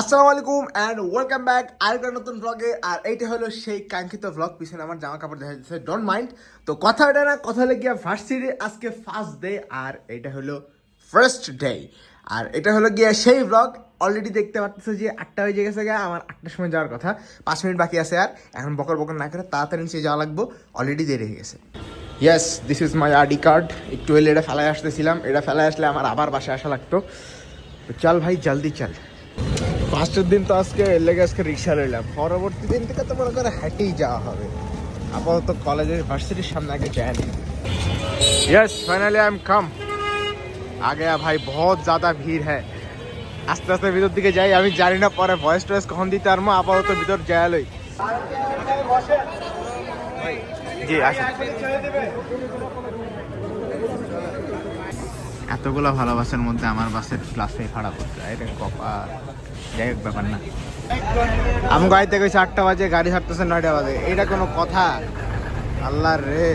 আসসালামু আলাইকুম and welcome back আরেকটা নতুন ব্লগে আর এইটা হলো সেই কাঙ্ক্ষিত ব্লগ পিছনে আমার জামা কাপড় দেখা যাচ্ছে ডোন্ট মাইন্ড তো কথা এটা না, কথা হলে গিয়া ভার্সিটি আজকে ফার্স্ট ডে আর এটা হলো ফার্স্ট ডে আর এটা হলো গিয়া সেই ব্লগ অলরেডি দেখতে পাচ্ছ যে আটটা হয়ে গেছে গা, আমার আটটার সময় যাওয়ার কথা। পাঁচ মিনিট বাকি আছে আর, এখন বকর বকর না করে তাড়াতাড়ি নিচে যাওয়া লাগবো অলরেডি দেরি হয়ে গেছে। Yes this is my ID card একটু হলে এটা ফেলায় আসতেছিলাম, এটা ফেলায় আসলে আমার আবার বাসায় আসা লাগতো। তো চল ভাই, জলদি চল। ফার্স্টের দিন তো আজকে লেগে আজকে রিক্সা লইলাম পরবর্তী দিন থেকে তো মনে করে হেঁটেই যাওয়া হবে আপাতত কলেজের ভার্সিটির সামনে আগে যায়নি yes finally I am come आ गया भाई बहुत ज़्यादा भीड़ है আস্তে আস্তে ভিতর দিকে যাই আমি জানি না পরে ভয়েস টয়েস কখন দিতে পারবো আপাতত ভিতর যাই লই জি আসুন এতগুলো ভালোবাসার মধ্যে আমার বাসের ক্লাসে ভাড়া করতে এটা কপা। যাই হোক, ব্যাপার না। আমি গাড়িতে গেছি আটটা বাজে, গাড়ি ছাড়তেছে নয়টা বাজে। এটা কোনো কথা? আল্লাহ রে।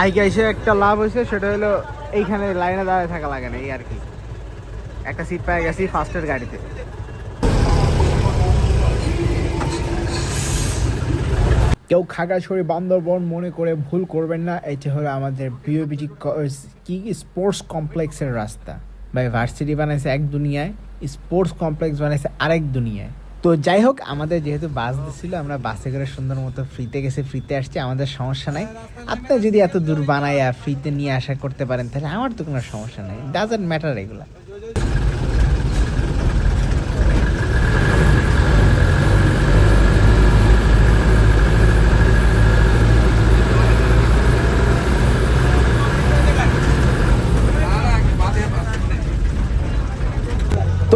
আইকে এসে একটা লাভ হয়েছে, সেটা হলো এইখানে লাইনে দাঁড়িয়ে থাকা লাগে না, এই আর কি। একটা সিট পেয়ে গেছি ফার্স্টের গাড়িতে। কেউ খাগড়াছড়ি, বান্দরবন মনে করে ভুল করবেন না, এটা হলো আমাদের বিওবিটি কি স্পোর্টস কমপ্লেক্সের রাস্তা? ভাই ভার্সিটি বানাইছে এক দুনিয়ায় স্পোর্টস কমপ্লেক্স বানাইছে আরেক দুনিয়ায়। তো যাই হোক, আমাদের যেহেতু বাস দিছিল আমরা বাসে করে সুন্দর মতো ফ্রিতে গেছে ফ্রিতে আসছি, আমাদের সমস্যা নাই। আপনি যদি এত দূর বানাইয়া ফ্রিতে নিয়ে আসা করতে পারেন, তাহলে আমার তো কোনো সমস্যা নাই ডাজেন্ট ম্যাটার এগুলা।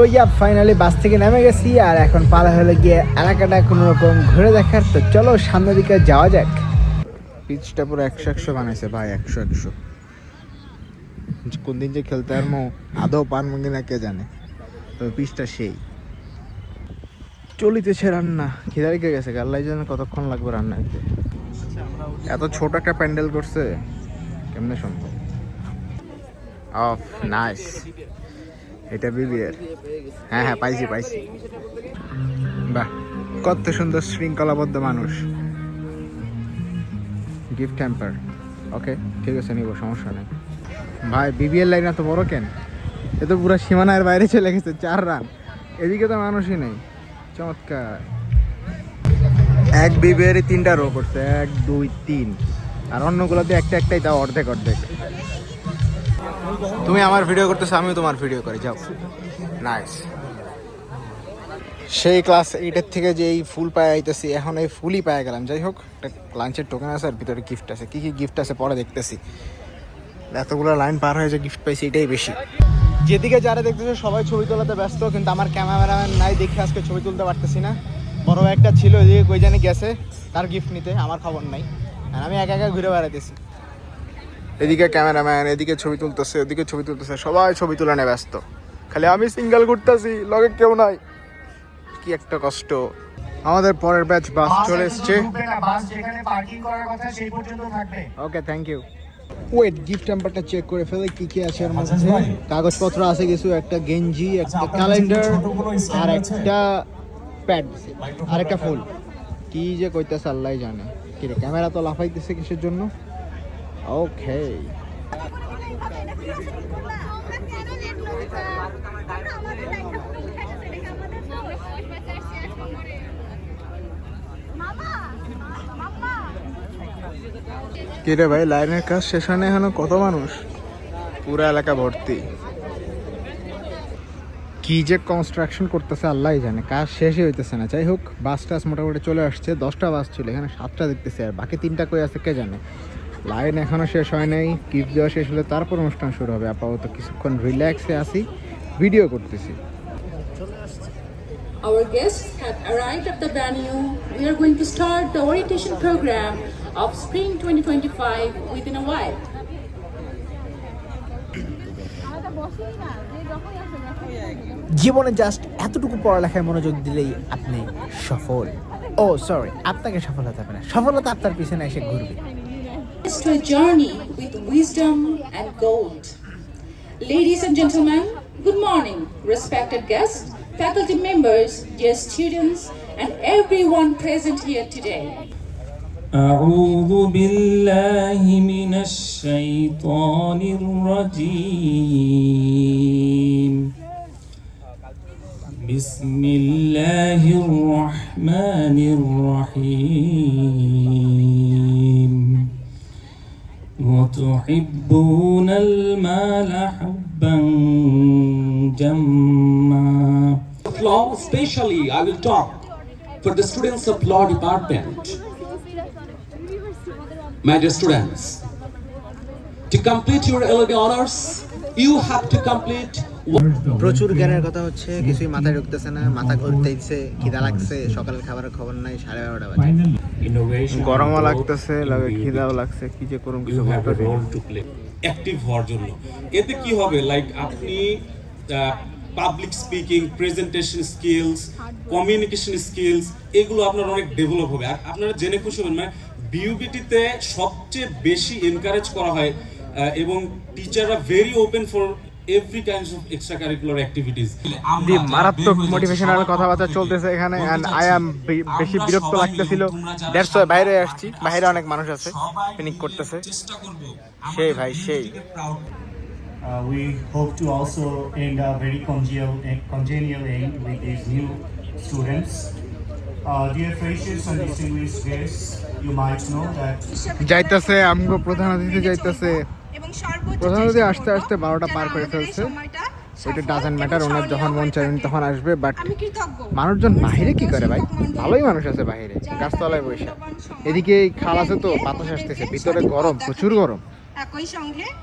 তো ইয়া ফাইনালি বাস থেকে নেমে গেছি আর এখন পালা হলে গিয়ে এলাকাটা কোনো রকম ঘুরে দেখার। তো চলো সামনের দিকে যাওয়া যাক। পিচটা পুরো একশো একশো বানাইছে ভাই একশো একশো। কোন দিন যে খেলতে আর মো আদৌ পারব কিনা কে জানে। তবে পিচটা সেই। চলিতেছে রান্না। খিদা রেখে গেছে গাল্লাই জানে কতক্ষণ লাগবে রান্না এত ছোট একটা প্যান্ডেল করছে কেমনে সম্ভব? অফ নাইস এটা বিবিএর হ্যাঁ হ্যাঁ পাইছি পাইছি। বাহ কত সুন্দর শৃঙ্খলাবদ্ধ মানুষ। গিফট হ্যাম্পার ওকে ঠিক আছে নিব সমস্যা নেই। ভাই বিবিএর লাইন এত বড় কেন? এ তো পুরো সীমানার বাইরে চলে গেছে চার রান। এদিকে তো মানুষই নেই। চমৎকার। এক বিবিএরই তিনটা রো করছে এক দুই তিন। আর অন্যগুলোতে একটা একটাই তাও অর্ধেক অর্ধেক। তুমি আমার ভিডিও করতেছো, আমিও তোমার ভিডিও করি, যাও। নাইস সেই ক্লাস এইটের থেকে যে এই ফুল পায়ে আইতেছি, এখন এই ফুলই পায়ে গেলাম। যাই হোক, একটা লাঞ্চের টোকেন আছে আর ভিতরে গিফট আছে। কি কি গিফট আছে পরে দেখতেছি। এতগুলো লাইন পার হয়ে যে গিফট পাইছি, এটাই বেশি। যেদিকে যারা দেখতেছে, সবাই ছবি তোলাতে ব্যস্ত, কিন্তু আমার ক্যামেরাম্যান নাই দেখে আজকে ছবি তুলতে পারতেছি না। বড় একটা ছিল, এদিকে কই জানি গেছে, তার গিফট নিতে, আমার খবর নাই। আর আমি একা একা ঘুরে বেড়াইতেছি। এদিকে ক্যামেরাম্যান এদিকে ছবি তুলতেছে ওদিকে ছবি তুলতেছে সবাই ছবি তোলা নিয়ে ব্যস্ত। খালি আমি সিঙ্গেল ঘুরতেছি লগে কেউ নাই। কি একটা কষ্ট। আমাদের পরের ব্যাচ বাস চলে এসছে। বাস যেখানে পার্কিং করার কথা সেই পর্যন্ত থাকবে। Okay thank you wait gift হ্যাম্পারটা check করে ফেলে কি কি আছে এর মধ্যে? কাগজপত্র আছে কিছু? একটা গেঞ্জি একটা ক্যালেন্ডার আর একটা প্যাড আর একটা ফুল কি যে কইতেছে আল্লাহ জানে। কি রে ক্যামেরা তো লাফাইতেছে কিসের জন্য? ওকে কি রে ভাই, লাইনের কাজ শেষ হয় এখনও? কত মানুষ? পুরো এলাকা ভর্তি। কি যে কনস্ট্রাকশন করতেছে আল্লাহ জানে। কাজ শেষই হইতেছে না। যাই হোক, বাস টাস মোটামুটি চলে আসছে। দশটা বাস ছিল, এখানে সাতটা দেখতেছে আর বাকি তিনটা কই আছে কে জানে? লাইন এখনও শেষ হয় নাই গিফট দেওয়া শেষ হলে তারপর অনুষ্ঠান শুরু হবে। আপাতত কিছুক্ষণ রিল্যাক্সে আসি ভিডিও করতেছি। Our guests have arrived at the venue. We are going to start the orientation program of Spring 2025 within a while. জীবনে জাস্ট এতটুকু পড়ালেখায় মনোযোগ দিলেই আপনি সফল। ও সরি আপনাকে সফল হতে হবে না। সফলতা আপনার পিছনে এসে ঘুরবে। To a journey with wisdom and gold. Ladies and gentlemen, good morning. respected guests, faculty members, dear students, and everyone present here today. أعوذ بالله من الشيطان الرجيم بسم الله الرحمن الرحيم وتحبون المال حبا جما law, especially I will talk for the students of law department. My dear students, to complete your LLB honors, you have to complete প্রচুর জ্ঞানের কথা হচ্ছে কিছুই মাথায় ঢুকতেছে না মাথা ঘুরতেইছে খিদা লাগছে সকালের খাবারের খবর নাই সাড়ে বারোটা বাজে। গরমও লাগতেছে লাগে খিদাও লাগছে কি যে করুম কিছু অ্যাক্টিভ হওয়ার জন্য। এতে কি হবে? লাইক আপনি public speaking presentation skills communication skills এগুলো আপনার অনেক ডেভেলপ হবে। আর আপনারা জেনে খুশি হবেন মানে বিউবিটিতে সবচেয়ে বেশি এনকারেজ করা হয় এবং টিচাররা very open for every kinds of extra curricular activities the মারাত্মক মোটিভেশনাল কথাবার্তা চলতেছে এখানে এন্ড আই অ্যাম বেশি বিরক্ত লাগতেছিল। দ্যাটস ওয়াই বাইরে আসছি বাইরে অনেক মানুষ আছে পিকনিক করতেছে। সেই ভাই সেই। Uh, we hope to also end a very congenial, congenial end with these new students. Uh, dear freshers and distinguished guests, you might know that যাইতেছে আমগো প্রধান অতিথি যাইতেছে। চেষ্টা আসতে আসতে বারোটা পার করে ফেলছে। ওইটা ডাজেন্ট ম্যাটার ওনার যখন মন থাকে। তখন আসবে বাট মানুষজন বাহিরে কি করে ভাই? ভালোই মানুষ আছে বাইরে যারা গাছতলায় বসে। এদিকে খাল আছে তো বাতাস আসতেছে ভিতরে গরম প্রচুর গরম।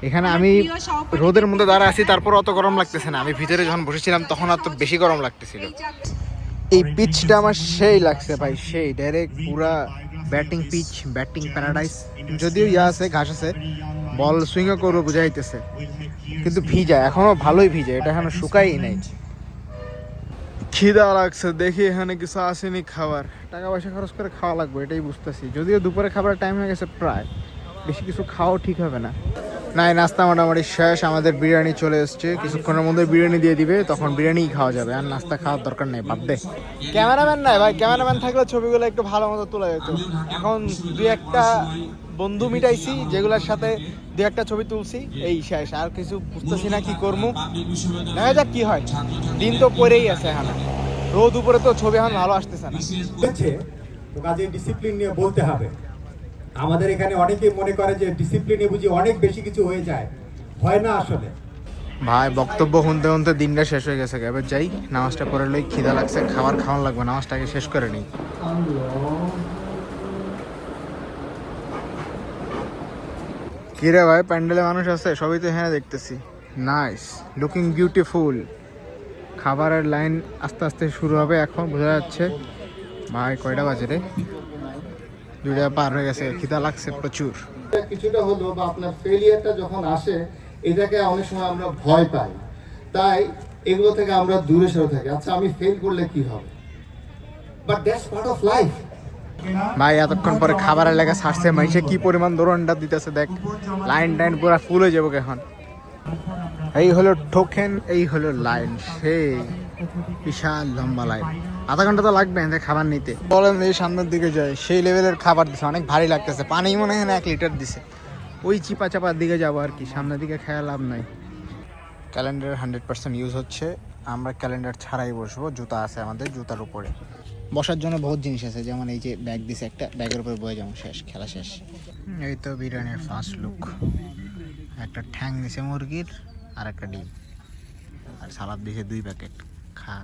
এখানে আমি রোদের মধ্যে দাঁড়া আছি তারপর অত গরম লাগতেছে না। আমি ভিতরে যখন বসেছিলাম তখন আর তো বেশি গরম লাগতেছিল। এই পিচটা আমার সেই লাগছে ভাই সেই ডাইরেক্ট পুরা ব্যাটিং পিচ, ব্যাটিং প্যারাডাইস, যদিও ইয়া আছে, ঘাস আছে, বল সুইংও করব বুঝাইতেছে। কিন্তু ভিজা, এখনও ভালোই ভিজা, এটা এখনও শুকাই নাই। খিদা লাগছে, দেখি এখানে কিছু আসেনি খাবার। টাকা পয়সা খরচ করে খাওয়া লাগবে, এটাই বুঝতেছি। যদিও দুপুরে খাবারের টাইম হয়ে গেছে প্রায়, বেশি কিছু খাওয়াও ঠিক হবে না। নাই নাস্তা মোটামুটি শেষ আমাদের বিরিয়ানি চলে এসছে। কিছুক্ষণের মধ্যে বিরিয়ানি দিয়ে দিবে তখন বিরিয়ানিই খাওয়া যাবে আর নাস্তা খাওয়ার দরকার নেই বাদ দে। ক্যামেরাম্যান নাই ভাই ক্যামেরাম্যান থাকলে ছবিগুলো একটু ভালো মতো তোলা যেত। এখন দু একটা বন্ধু মিটাইছি যেগুলোর সাথে দু একটা ছবি তুলছি এই শেষ আর কিছু বুঝতেছি না কি করব দেখা যাক কি হয়। দিন তো পরেই আছে এখন। রোদ উপরে তো ছবি এখন ভালো আসতেছে না। তো কাজে ডিসিপ্লিন নিয়ে বলতে হবে। আমাদের এখানে অনেকেই মনে করে যে ডিসিপ্লিনে বুঝি অনেক বেশি কিছু হয়ে যায়। হয় না আসলে? ভাই, বক্তব্য শুনতে শুনতে দিনটা শেষ হয়ে গেছে এবার যাই, নামাজটা করে লই, খিদা লাগছে, খাবার খাওয়ান লাগবে, নামাজটাকে শেষ করে নিই। কিরে ভাই, প্যান্ডেলে মানুষ আছে, সবই তো হ্যাঁ দেখতেছি। নাইস লুকিং বিউটিফুল খাবারের লাইন আস্তে আস্তে শুরু হবে এখন, বোঝা যাচ্ছে। ভাই, কয়টা বাজে রে? দুইটা পার হয়ে গেছে খিদা লাগছে প্রচুর। কিছুটা হলো বা আপনার ফেলিয়ারটা যখন আসে এটাকে অনেক সময় আমরা ভয় পাই। তাই এগুলো থেকে আমরা দূরে সরে থাকি। আচ্ছা আমি ফেল করলে কি হবে? But that's part of life ভাই এতক্ষণ পরে খাবারের লেগে ছাড়ছে মাইসে কি পরিমাণ দৌড়ানটা দিতেছে দেখ। লাইন টাইন পুরো ফুল হয়ে যাব এখন। এই হলো টোকেন এই হলো লাইন সেই বিশাল লম্বা লাইন আধা ঘণ্টা তো লাগবে এতে খাবার নিতে। বলেন এই সামনের দিকে যায় সেই লেভেলের খাবার দিছে অনেক ভারী লাগতেছে। পানি মনে হয় না এক লিটার দিছে। ওই চিপা চাপার দিকে যাব আর কি সামনের দিকে খেয়া লাভ নাই। ক্যালেন্ডার হান্ড্রেড পার্সেন্ট ইউজ হচ্ছে। আমরা ক্যালেন্ডার ছাড়াই বসবো জুতা আছে আমাদের জুতার উপরে। বসার জন্য বহুত জিনিস আছে যেমন এই যে ব্যাগ দিছে একটা ব্যাগের উপরে বয়ে যেমন শেষ খেলা শেষ। এই তো বিরিয়ানির ফার্স্ট লুক একটা ঠ্যাং দিছে মুরগির আর একটা ডিম। আর সালাদ দিছে দুই প্যাকেট। খা।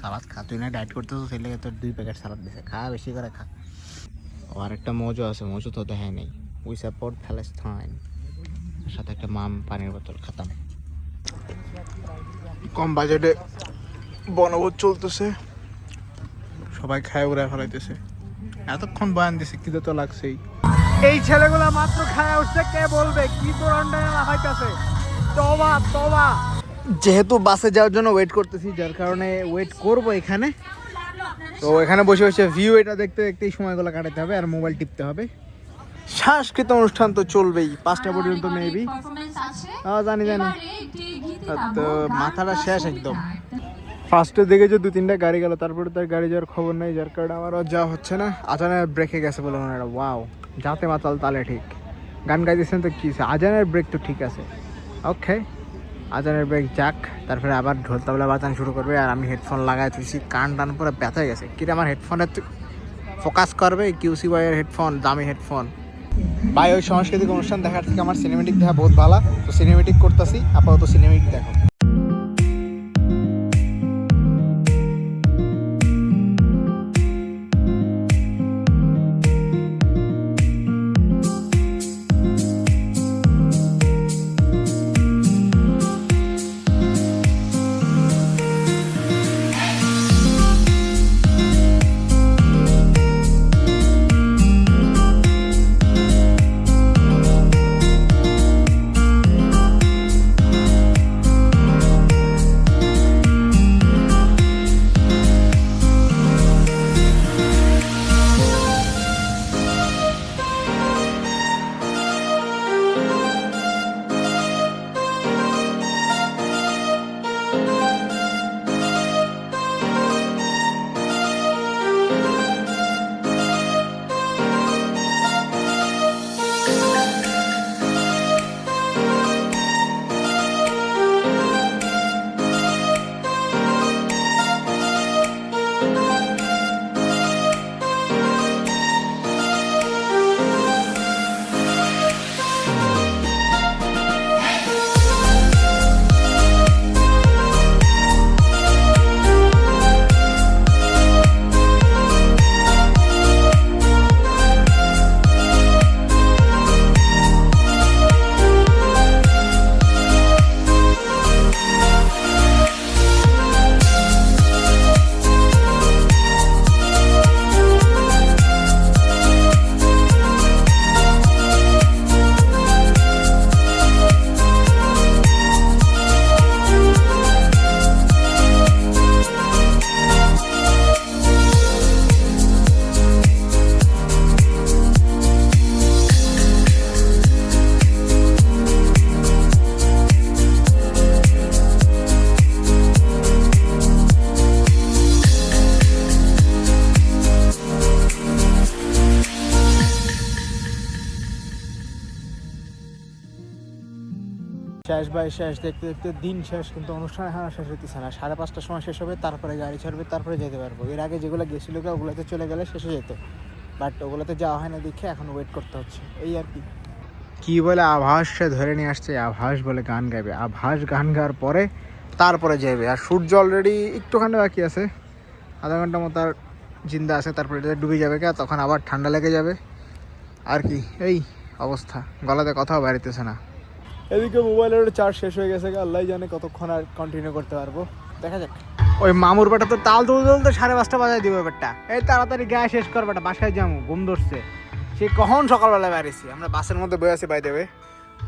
সালাদ খা। তুই না ডায়েট করতেছো সেই লেগে তোর দুই প্যাকেট সালাদ দিছে। খা বেশি করে খা। ও আর একটা মজু আছে মজু তো দেখায় নেই। উই সাপোর্ট প্যালেস্টাইন সাথে একটা মাম পানির বোতল খাতাম। কম বাজেটে বনভোজ চলতেছে। সবাই খায় উড়ায় ফেলাইতেছে। এতক্ষণ বয়ান দিছে কিন্তু তো লাগছেই। এই ছেলেগুলা মাত্র খায় উঠছে কে বলবে? কি তোর অন্ডারে লাফাইতেছে তবা তবা যেহেতু বাসে যাওয়ার জন্য ওয়েট করতেছি, যার কারণে ওয়েট করব এখানে। তো এখানে বসে বসে ভিউ এটা দেখতে দেখতেই সময়গুলো কাটাতে হবে আর মোবাইল টিপতে হবে। সাংস্কৃতিক অনুষ্ঠান তো চলবেই, পাঁচটা পর্যন্ত মেবি জানি জানি। তো মাথাটা শেষ একদম। ফার্স্টে দেখে যে দু তিনটা গাড়ি গেল, তারপরে তার গাড়ি যাওয়ার খবর নেই, যার কারণে আমার আর যাওয়া হচ্ছে না। আজানের ব্রেকে গেছে বলে মনে হয় ওয়াও যাতে মাতাল তালে ঠিক। গান গাইতেছেন তো কি আজানের ব্রেক তো ঠিক আছে। ওকে আজানের ব্রেক যাক, তারপরে আবার ঢোল তাবলা বাজান শুরু করবে আর আমি হেডফোন লাগাই তুলছি। কান টান পুরো ব্যথা গেছে। কিরে আমার হেডফোনে ফোকাস করবে? কিউসি বয়ের হেডফোন দামি হেডফোন ভাই, ওই সাংস্কৃতিক অনুষ্ঠান দেখার থেকে আমার সিনেমেটিক দেখা বহুত ভালো। তো সিনেমেটিক করতেছি, আপাতত সিনেমেটিক দেখো। শেষ বাই শেষ, দেখতে দেখতে দিন শেষ, কিন্তু অনুষ্ঠান এখন শেষ হইতেছে না। সাড়ে পাঁচটার সময় শেষ হবে, তারপরে গাড়ি ছাড়বে, তারপরে যেতে পারব। এর আগে যেগুলো গেছিল ওগুলোতে চলে গেলে শেষে যেত। বাট ওগুলোতে যাওয়া হয় না দেখে এখন ওয়েট করতে হচ্ছে। এই আর কি। কি বলে আভাস, সে ধরে নিয়ে আসছে, আভাস বলে গান গাইবে। আভাস গান গাওয়ার পরে তারপরে যাবে আর সূর্য অলরেডি একটুখানি বাকি আছে। আধা ঘণ্টা মতো আর জিন্দা আছে, তারপরে এটা ডুবে যাবে কে তখন আবার ঠান্ডা লেগে যাবে। আর কি, এই অবস্থা। গলাতে কথাও বাড়িতেছে না। এদিকে মোবাইলের চার্জ শেষ হয়ে গেছে আল্লাহ জানে কতক্ষণ আর কন্টিনিউ করতে পারব। দেখা যাক। ওই মামুর বেটা তো তাল তুল তুলতে সাড়ে পাঁচটা বাজায় দিবে ব্যাপারটা এই তাড়াতাড়ি গায়ে শেষ কর বেটা বাসায় যাব ঘুম ধরছে। সে কখন সকালবেলা বেরিয়েছি? আমরা বাসের মধ্যে বয়ে আছি বাই দেবে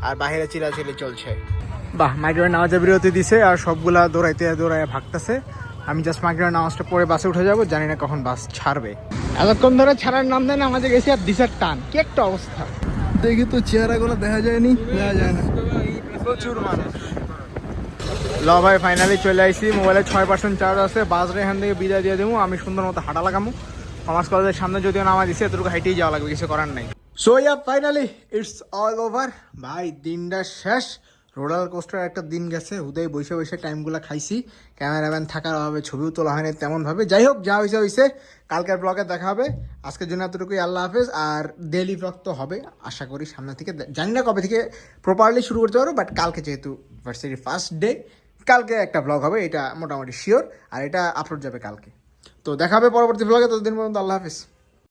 আর বাইরে চিলাচিলি চলছে। বাহ মাইগ্রেন নামাজের বিরতি দিছে আর সবগুলা দৌড়াইতে দৌড়াই ভাগতেছে। আমি জাস্ট মাইগ্রেন নামাজটা পরে বাসে উঠে যাব জানি না কখন বাস ছাড়বে। এতক্ষণ ধরে ছাড়ার নাম দেয় না আমাদের গেছি আর দিশার টান। কি একটা অবস্থা। দেখি তো চেহারাগুলো দেখা যায়নি? দেখা যায় না। প্রচুর মানুষ। ল ভাই ফাইনালি চলে আইসি মোবাইলে ছয় পার্সেন্ট চার্জ আছে। বাস এখান থেকে বিদায় দিয়ে দেবো। আমি সুন্দর মতো হাঁটা লাগামো। কমার্স কলেজের সামনে যদিও নামা দিছে, এতটুকু হাইটেই যাওয়া লাগবে, কিছু করার নাই। So yeah finally it's all over ভাই, দিনটা শেষ। রোলার কোস্টার একটা দিন গেছে, হুদাই বসে বসে টাইমগুলো খাইছি। ক্যামেরাম্যান থাকার অভাবে ছবিও তোলা হয়নি তেমনভাবে। যাই হোক, যা হয়েছে হয়েছে কালকের ব্লগে দেখা হবে। আজকের জন্য এতটুকুই। আল্লাহ হাফেজ। আর ডেলি ব্লগ তো হবে। আশা করি সামনে থেকে জানি না কবে থেকে প্রপারলি শুরু করতে পারব বাট কালকে যেহেতু ভার্সিটির ফার্স্ট ডে কালকে একটা ব্লগ হবে, এটা মোটামুটি শিওর আর এটা আপলোড যাবে কালকে। তো দেখা হবে পরবর্তী ব্লগে ততদিন পর্যন্ত আল্লাহ হাফেজ।